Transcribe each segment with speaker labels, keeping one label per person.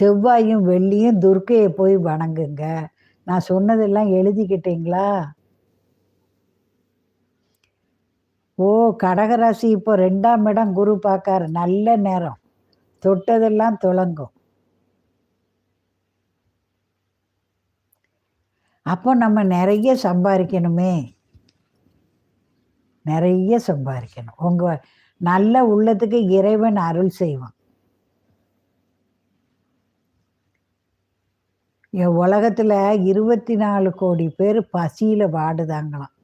Speaker 1: செவ்வாயும் வெள்ளியும் துர்க்கையை போய் வணங்குங்க. நான் சொன்னதெல்லாம் எழுதிக்கிட்டீங்களா? ஓ கடகராசி இப்போ ரெண்டாம் இடம் குரு பார்க்காரு. நல்ல நேரம். தொட்டதெல்லாம் துளங்கும் அப்போ நம்ம நிறைய சம்பாதிக்கணுமே. நிறைய சம்பாதிக்கணும். உங்கள் நல்ல உள்ளத்துக்கு இறைவன் அருள் செய்வான். உலகத்தில் இருபத்தி நாலு கோடி பேர் பசியில் வாடுதாங்களாம்.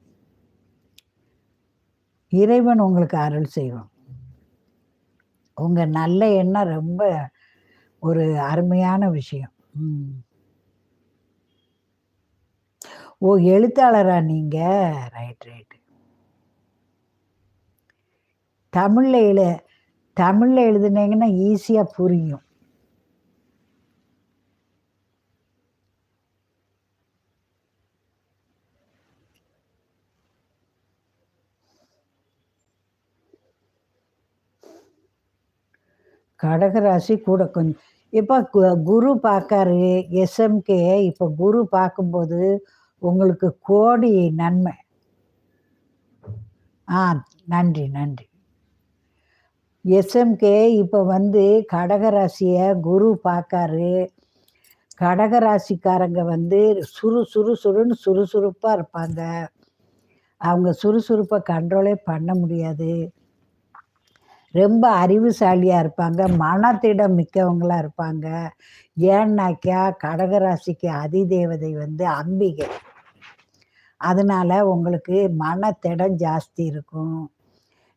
Speaker 1: இறைவன் உங்களுக்கு அருள் செய்வான். உங்கள் நல்ல எண்ணம் ரொம்ப ஒரு அருமையான விஷயம். ஓ எழுத்தாளரா நீங்கள் ரைட் ரைட்டு தமிழில் எழு தமிழில் எழுதுனீங்கன்னா ஈஸியாக புரியும். கடகராசி கூட கொஞ்சம் இப்போ கு- குரு பார்க்காரு எஸ்எம்கே இப்போ குரு பார்க்கும்போது உங்களுக்கு கோடி நன்மை. ஆ நன்றி நன்றி. எஸ்எம்கே இப்போ வந்து கடகராசியை குரு பார்க்காரு. கடகராசிக்காரங்க வந்து சுறு சுறு சுறுன்னு சுறுசுறுப்பாக இருப்பாங்க. அவங்க சுறுசுறுப்பை கண்ட்ரோலே பண்ண முடியாது. ரொம்ப அறிவுசாலியாக இருப்பாங்க. மனத்திடம் மிக்கவங்களாக இருப்பாங்க. ஏன்னாக்கா கடகராசிக்கு அதிதேவதை வந்து அம்பிகை. அதனால் உங்களுக்கு மனத்திடம் ஜாஸ்தி இருக்கும்.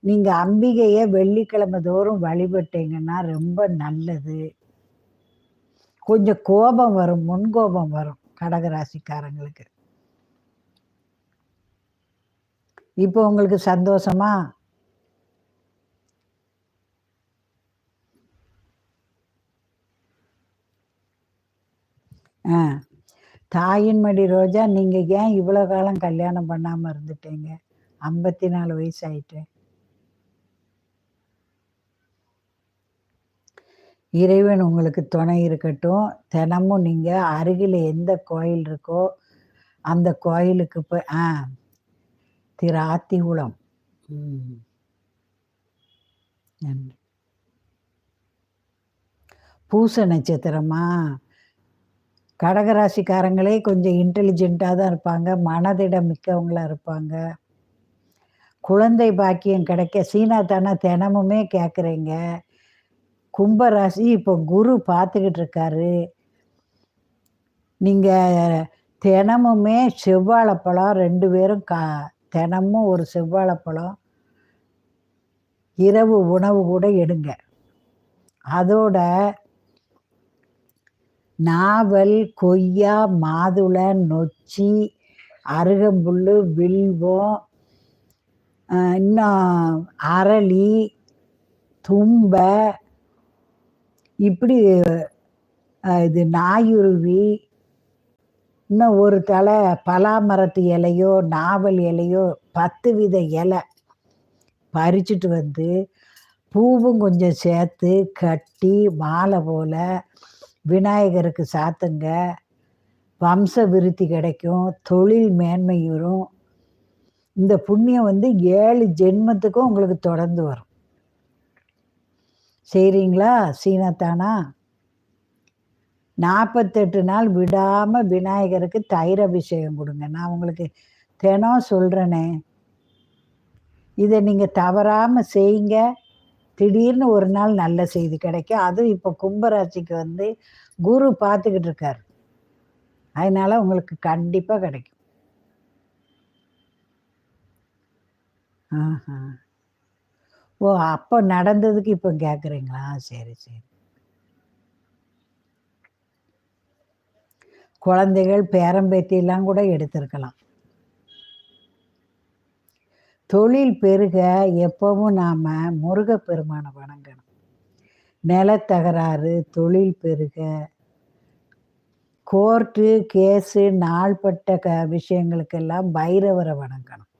Speaker 1: நீங்கள் அம்பிகையை வெள்ளிக்கிழமை தோறும் வழிபட்டீங்கன்னா ரொம்ப நல்லது. கொஞ்சம் கோபம் வரும் முன்கோபம் வரும் கடகராசிக்காரங்களுக்கு. இப்போ உங்களுக்கு சந்தோஷமா? ஆ. தாயின் மடி ரோஜா நீங்கள் ஏன் இவ்வளோ காலம் கல்யாணம் பண்ணாமல் இருந்துட்டீங்க? ஐம்பத்தி நாலு வயசு ஆயிட்டு. இறைவன் உங்களுக்கு துணை இருக்கட்டும். தினமும் நீங்கள் அருகில் எந்த கோயில் இருக்கோ அந்த கோயிலுக்கு போய் ஆ திரு ஆத்திகுளம். ம். நன்றி. பூச நட்சத்திரமா? கடகராசிக்காரங்களே கொஞ்சம் இன்டெலிஜென்ட்டாக தான் இருப்பாங்க. மனதிடம் மிக்கவங்களாக இருப்பாங்க. குழந்தை பாக்கியம் கிடைக்க சீனா தானே தினமுமே கேட்குறீங்க கும்பராசி இப்போ குரு பார்த்துக்கிட்டு இருக்காரு. நீங்கள் தினமுமே செவ்வாழைப்பழம் ரெண்டு பேரும் கா தினமும் ஒரு செவ்வாழைப்பழம் இரவு உணவு கூட எடுங்க. அதோட நாவல் கொய்யா மாதுளை நொச்சி அருகம்புல் வில்வம் இன்னும் அரளி தும்பை இப்படி இது நாயுருவி இன்னும் ஒரு தலை பலாமரத்து இலையோ நாவல் இலையோ பத்து வித இலை பறிச்சுட்டு வந்து பூவும் கொஞ்சம் சேர்த்து கட்டி மாலை போல் விநாயகருக்கு சாத்துங்க. வம்ச விருத்தி கிடைக்கும். தொழில் மேன்மை வரும். இந்த புண்ணியம் வந்து ஏழு ஜென்மத்துக்கும் உங்களுக்கு தொடர்ந்து வரும். செய்கிறீங்களா சீனத்தானா? நாற்பத்தெட்டு நாள் விடாமல் விநாயகருக்கு தயிர் அபிஷேகம் கொடுங்க. நான் உங்களுக்கு தினம் சொல்கிறேனே இதை நீங்கள் தவறாமல் செய்யுங்க. திடீர்னு ஒரு நாள் நல்ல செய்தி கிடைக்கும் அதுவும் இப்போ கும்பராசிக்கு வந்து குரு பார்த்துக்கிட்டு இருக்காரு. அதனால உங்களுக்கு கண்டிப்பாக கிடைக்கும். ஆஹா. ஓ அப்போ நடந்ததுக்கு இப்போ கேட்குறீங்களா சரி சரி. குழந்தைகள் பேரம்பேத்தியெல்லாம் கூட எடுத்திருக்கலாம். தொழில் பெருக எப்பவும் நாம முருகப்பெருமானை வணங்கணும். நிலத்தகராறு தொழில் பெருக கோர்ட்டு கேஸு நாள்பட்ட க விஷயங்களுக்கெல்லாம் பைரவரை வணங்கணும்.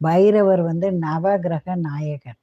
Speaker 1: பைரவர் வந்து நவகிரக நாயகன்